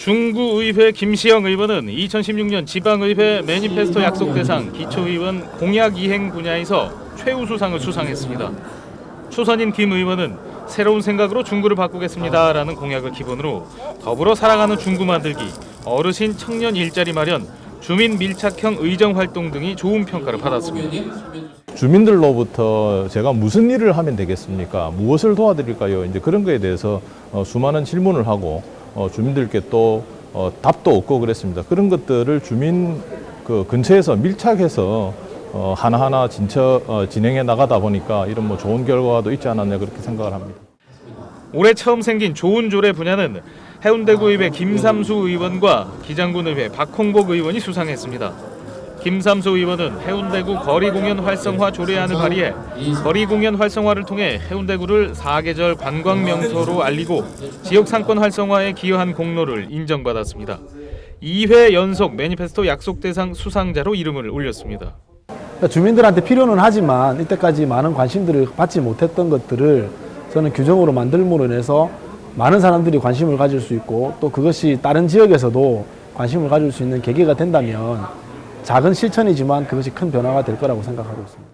중구의회 김시영 의원은 2016년 지방의회 매니페스토 약속 대상 기초의원 공약 이행 분야에서 최우수상을 수상했습니다. 초선인 김 의원은 새로운 생각으로 중구를 바꾸겠습니다라는 공약을 기본으로 더불어 살아가는 중구 만들기, 어르신 청년 일자리 마련, 주민 밀착형 의정 활동 등이 좋은 평가를 받았습니다. 주민들로부터 제가 무슨 일을 하면 되겠습니까? 무엇을 도와드릴까요? 이제 그런 거에 대해서 어, 수많은 질문을 하고 어, 주민들께 또 어, 답도 얻고 그랬습니다. 그런 것들을 주민 그 근처에서 밀착해서 어, 하나하나 진처 어, 진행해 나가다 보니까 이런 뭐 좋은 결과도 있지 않았나 그렇게 생각을 합니다. 올해 처음 생긴 좋은 조례 분야는 해운대구의회 김삼수 의원과 기장군의회 박홍복 의원이 수상했습니다. 김삼수 의원은 해운대구 거리 공연 활성화 조례안을 발의해 거리 공연 활성화를 통해 해운대구를 사계절 관광 명소로 알리고 지역 상권 활성화에 기여한 공로를 인정받았습니다. 2회 연속 매니페스토 약속 대상 수상자로 이름을 올렸습니다. 주민들한테 필요는 하지만 이때까지 많은 관심들을 받지 못했던 것들을 저는 규정으로 만들므로 인해서 많은 사람들이 관심을 가질 수 있고 또 그것이 다른 지역에서도 관심을 가질 수 있는 계기가 된다면 작은 실천이지만 그것이 큰 변화가 될 거라고 생각하고 있습니다.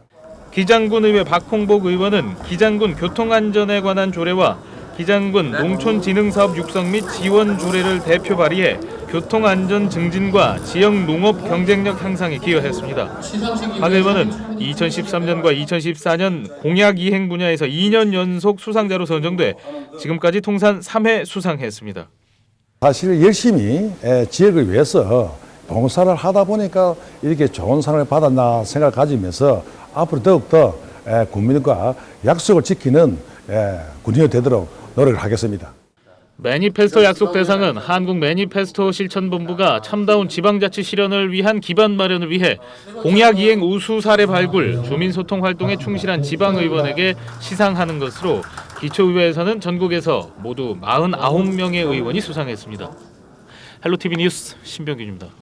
기장군의회 박홍복 의원은 기장군 교통안전에 관한 조례와 기장군 농촌진흥사업 육성 및 지원 조례를 대표 발의해 교통안전 증진과 지역 농업 경쟁력 향상에 기여했습니다. 박 의원은 2013년과 2014년 공약 이행 분야에서 2년 연속 수상자로 선정돼 지금까지 통산 3회 수상했습니다. 사실 열심히 에, 지역을 위해서 봉사를 하다 보니까 이렇게 좋은 상을 받았나 생각을 가지면서 앞으로 더욱더 에, 국민과 약속을 지키는 에, 군인이 되도록 노력을 하겠습니다. 매니페스토 약속 대상은 한국 매니페스토 실천본부가 참다운 지방자치 실현을 위한 기반 마련을 위해 공약 이행 우수 사례 발굴, 주민 소통 활동에 충실한 지방 의원에게 시상하는 것으로 기초의회에서는 전국에서 모두 49명의 의원이 수상했습니다. 헬로티비 뉴스 신병균입니다.